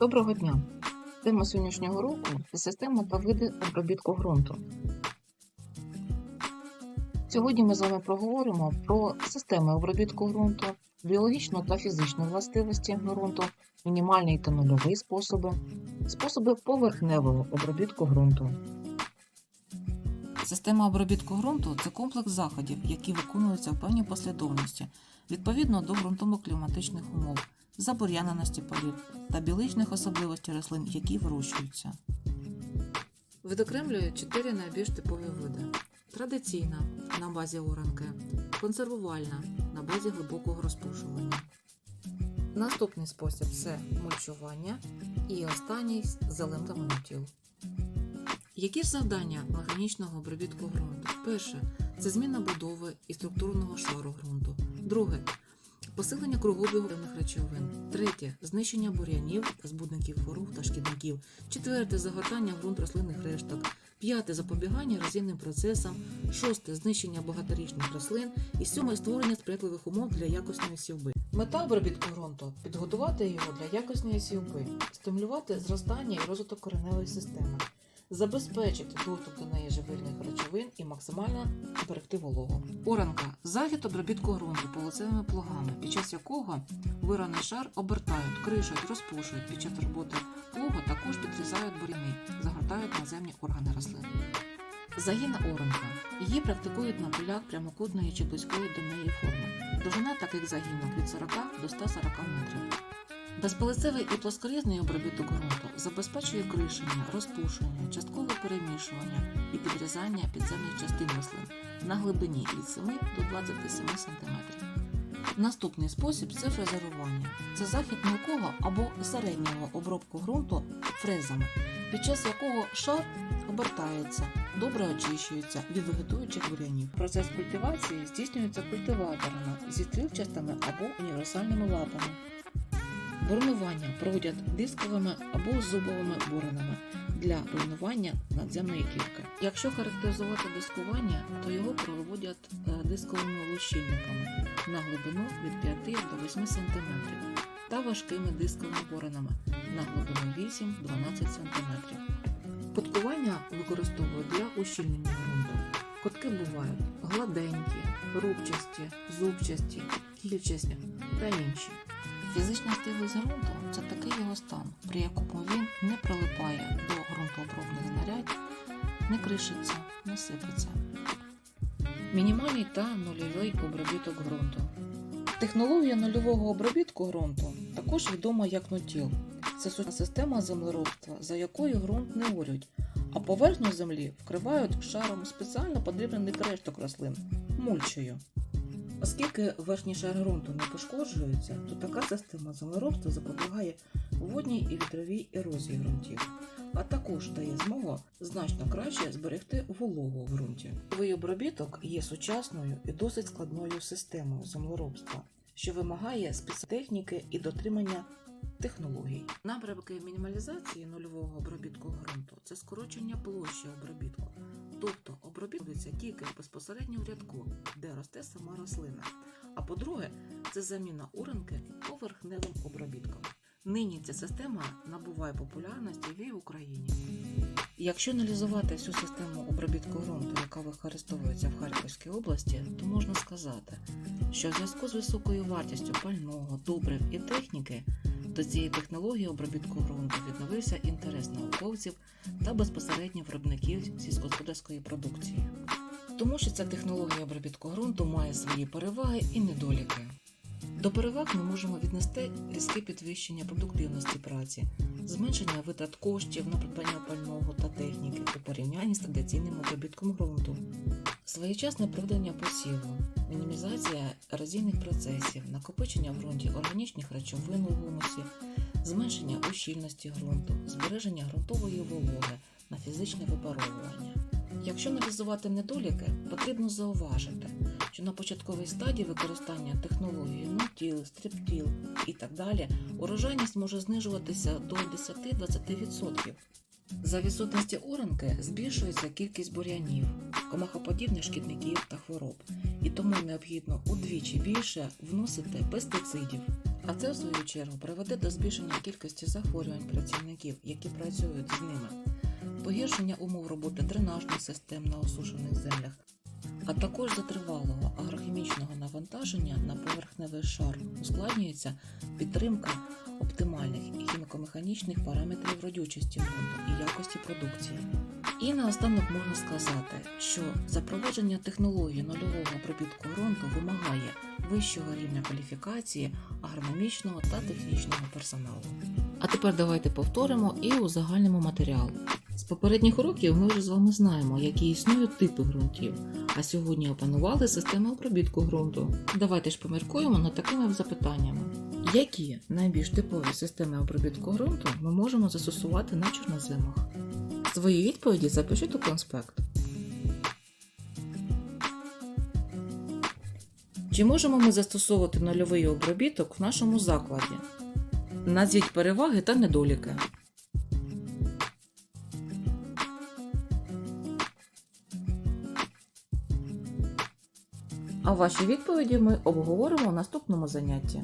Доброго дня! Тема сьогоднішнього року це система та види обробітку ґрунту. Сьогодні ми з вами проговоримо про системи обробітку ґрунту, біологічну та фізичну властивості ґрунту, мінімальний та нульовий способи, способи поверхневого обробітку ґрунту. Система обробітку ґрунту це комплекс заходів, які виконуються в певній послідовності відповідно до ґрунтово-кліматичних умов, забур'яненості полів та біологічних особливостей рослин, які вирощуються. Відокремлює чотири найбільш типові види: традиційна на базі оранки, консервувальна на базі глибокого розпушування. Наступний спосіб це мульчування і останній зеленка монотіл. Які ж завдання механічного обробітку ґрунту? Перше це зміна будови і структурного шару ґрунту. Друге посилення кругообігу речовин. Третє знищення бур'янів, збудників хвороб та шкідників. Четверте загортання ґрунт рослинних решток. П'яте запобігання розінним процесам. Шосте знищення багаторічних рослин. І сьоме створення сприятливих умов для якісної сівби. Мета обробітку ґрунту підготувати його для якісної сівби, стимулювати зростання і розвиток кореневої системи забезпечити доступ до неї живильних речовин і максимально зберегти вологу. Оранка захід обробітку ґрунту полицевими плугами, під час якого вираний шар обертають, кришать, розпушують. Під час роботи плуга також підрізають буряни, загортають наземні органи рослин. Загінна оранка. Її практикують на полях прямокутної чи близької до неї форми. Довжина таких загінок від 40 до 140 метрів. Безполицевий і плоскорізний обробіток ґрунту забезпечує кришення, розпушення, часткове перемішування і підрізання підземних частин рослин на глибині від 7 до 27 см. Наступний спосіб це фрезерування. Це захід мілкого або середнього обробку ґрунту фрезами, під час якого шар обертається, добре очищується від вегетуючих бур'янів. Процес культивації здійснюється культиваторами зі стрілчастими або універсальними лапами. Бурнування проводять дисковими або зубовими буренами для руйнування надземної кірки. Якщо характеризувати дискування, то його проводять е, дисковими лущильниками на глибину від 5 до 8 см та важкими дисковими буренами на глибину 8-12 см. Подкування використовують для ущільнення ґрунту. Котки бувають гладенькі, рубчасті, зубчасті, кільчасті та інші. Фізична стиглість ґрунту це такий його стан, при якому він не прилипає до ґрунтообробних знарядь, не кришиться, не сипеться. Мінімальний та нульовий обробіток ґрунту. Технологія нульового обробітку ґрунту також відома як нутіл. Це сучасна система землеробства, за якою ґрунт не орють, а поверхню землі вкривають шаром спеціально подрібнених решток рослин мульчею. Оскільки верхній шар ґрунту не пошкоджується, то така система землеробства запобігає водній і вітровій ерозії ґрунтів, а також дає змогу значно краще зберегти вологу в ґрунті. Новий обробіток є сучасною і досить складною системою землеробства, що вимагає спецтехніки і дотримання технологій. Напрямки мінімалізації нульового обробітку ґрунту це скорочення площі обробітку. Тобто обробітується тільки безпосередньо в рядку, де росте сама рослина. А по-друге, це заміна уранки поверхневим обробітком. Нині ця система набуває популярності в Україні. Якщо аналізувати всю систему обробітку ґрунту, яка використовується в Харківській області, то можна сказати, що в зв'язку з високою вартістю пального, добрив і техніки до цієї технології обробітку ґрунту відновився інтерес науковців та безпосередньо виробників сільськогосподарської продукції. Тому що ця технологія обробітку ґрунту має свої переваги і недоліки. До переваг ми можемо віднести різке підвищення продуктивності праці, зменшення витрат коштів на придбання пального та техніки у порівнянні з традиційним обробітком ґрунту, своєчасне проведення посіву, мінімізація ерозійних процесів, накопичення в ґрунті органічних речовин у гумусі, зменшення ущільності ґрунту, збереження ґрунтової вологи на фізичне випаровування. Якщо аналізувати недоліки, потрібно зауважити, що на початковій стадії використання технології нутіл, стриптіл і так далі урожайність може знижуватися до 10-20%. За відсутності оранки збільшується кількість бур'янів, комахоподібних шкідників та хвороб, і тому необхідно удвічі більше вносити пестицидів. А це, в свою чергу, приведе до збільшення кількості захворювань працівників, які працюють з ними, погіршення умов роботи дренажних систем на осушених землях, а також за тривалого агрохімічного навантаження на поверхневий шар ускладнюється підтримка оптимальних хіміко-механічних параметрів родючості ґрунту і якості продукції. І наостанок можна сказати, що запровадження технології нульового обробітку ґрунту вимагає вищого рівня кваліфікації агрономічного та технічного персоналу. А тепер давайте повторимо і узагальнимо матеріал. З попередніх уроків ми вже з вами знаємо, які існують типи ґрунтів, а сьогодні опанували систему обробітку ґрунту. Давайте ж поміркуємо над такими запитаннями. Які найбільш типові системи обробітку ґрунту ми можемо застосувати на чорноземах? Свої відповіді запишіть у конспект. Чи можемо ми застосовувати нульовий обробіток в нашому закладі? Назвіть переваги та недоліки. А ваші відповіді ми обговоримо в наступному занятті.